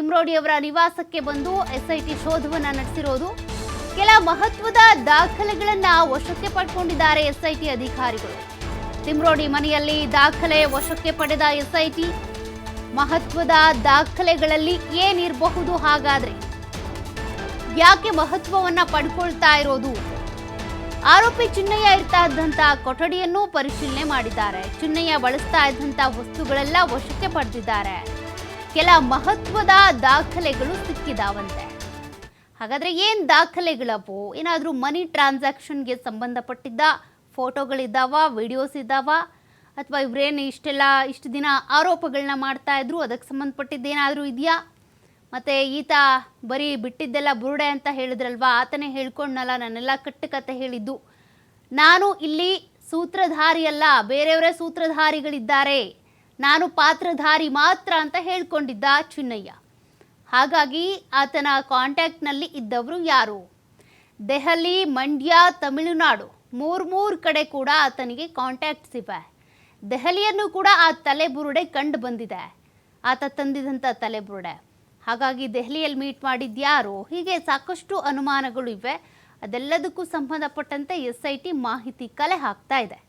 ತಿಮ್ರೋಡಿಯವರ ನಿವಾಸಕ್ಕೆ ಬಂದು ಎಸ್ಐಟಿ ಶೋಧವನ್ನ ನಡೆಸಿರೋದು ಕೆಲ ಮಹತ್ವದ ದಾಖಲೆಗಳನ್ನ ವಶಕ್ಕೆ ಪಡ್ಕೊಂಡಿದ್ದಾರೆ ಎಸ್ಐಟಿ ಅಧಿಕಾರಿಗಳು. ತಿಮ್ರೋಡಿ ಮನೆಯಲ್ಲಿ ದಾಖಲೆ ವಶಕ್ಕೆ ಪಡೆದ ಎಸ್ಐಟಿ ಮಹತ್ವದ ದಾಖಲೆಗಳಲ್ಲಿ ಏನಿರಬಹುದು ಹಾಗಾದ್ರೆ? ಯಾಕೆ ಮಹತ್ವವನ್ನ ಪಡ್ಕೊಳ್ತಾ ಇರೋದು? ಆರೋಪಿ ಚಿನ್ನಯ್ಯ ಇರ್ತಾ ಇದ್ದಂತ ಕೊಠಡಿಯನ್ನು ಪರಿಶೀಲನೆ ಮಾಡಿದ್ದಾರೆ. ಚಿನ್ನಯ್ಯ ಬಳಸ್ತಾ ಇದ್ದಂತ ವಸ್ತುಗಳೆಲ್ಲ ವಶಕ್ಕೆ ಪಡೆದಿದ್ದಾರೆ. ಕೆಲ ಮಹತ್ವದ ದಾಖಲೆಗಳು ಸಿಕ್ಕಿದಾವಂತೆ. ಹಾಗಾದ್ರೆ ಏನ್ ದಾಖಲೆಗಳವು? ಏನಾದರೂ ಮನಿ ಟ್ರಾನ್ಸಾಕ್ಷನ್ಗೆ ಸಂಬಂಧಪಟ್ಟಿದ್ದ ಫೋಟೋಗಳಿದ್ದಾವ, ವಿಡಿಯೋಸ್ ಇದ್ದಾವ? ಅಥವಾ ಇವರೇನು ಇಷ್ಟೆಲ್ಲ, ಇಷ್ಟು ದಿನ ಆರೋಪಗಳನ್ನ ಮಾಡ್ತಾ ಇದ್ರು, ಅದಕ್ಕೆ ಸಂಬಂಧಪಟ್ಟಿದ್ದೇನಾದರೂ ಇದೆಯಾ? ಮತ್ತೆ ಈತ ಬರೀ ಬಿಟ್ಟಿದ್ದೆಲ್ಲ ಬುರುಡೆ ಅಂತ ಹೇಳಿದ್ರಲ್ವಾ? ಆತನೇ ಹೇಳ್ಕೊಂಡ್ನಲ್ಲ, ನನ್ನೆಲ್ಲ ಕಟ್ಟುಕತೆ ಹೇಳಿದ್ದು. ನಾನು ಇಲ್ಲಿ ಸೂತ್ರಧಾರಿ ಅಲ್ಲ ಬೇರೆಯವರೇ ಸೂತ್ರಧಾರಿಗಳಿದ್ದಾರೆ. ನಾನು ಪಾತ್ರಧಾರಿ ಮಾತ್ರ ಅಂತ ಹೇಳ್ಕೊಂಡಿದ್ದ ಚಿನ್ನಯ್ಯ. ಹಾಗಾಗಿ ಆತನ ಕಾಂಟ್ಯಾಕ್ಟ್ನಲ್ಲಿ ಇದ್ದವರು ಯಾರು? ದೆಹಲಿ, ಮಂಡ್ಯ, ತಮಿಳುನಾಡು ಮೂರು ಮೂರು ಕಡೆ ಕೂಡ ಆತನಿಗೆ ಕಾಂಟ್ಯಾಕ್ಟ್ಸ್ ಇವೆ. ದೆಹಲಿಯನ್ನು ಕೂಡ ಆ ತಲೆಬುರುಡೆ ಕಂಡು ಬಂದಿದೆ. ಆತ ತಂದಿದಂಥ ತಲೆಬುರುಡೆ. ಹಾಗಾಗಿ ದೆಹಲಿಯಲ್ಲಿ ಮೀಟ್ ಮಾಡಿದ್ಯಾರು ಹೀಗೆ ಸಾಕಷ್ಟು ಅನುಮಾನಗಳು ಇವೆ. ಅದೆಲ್ಲದಕ್ಕೂ ಸಂಬಂಧಪಟ್ಟಂತೆ ಎಸ್ ಐ ಟಿ ಮಾಹಿತಿ ಕಲೆ ಹಾಕ್ತಾ ಇದೆ.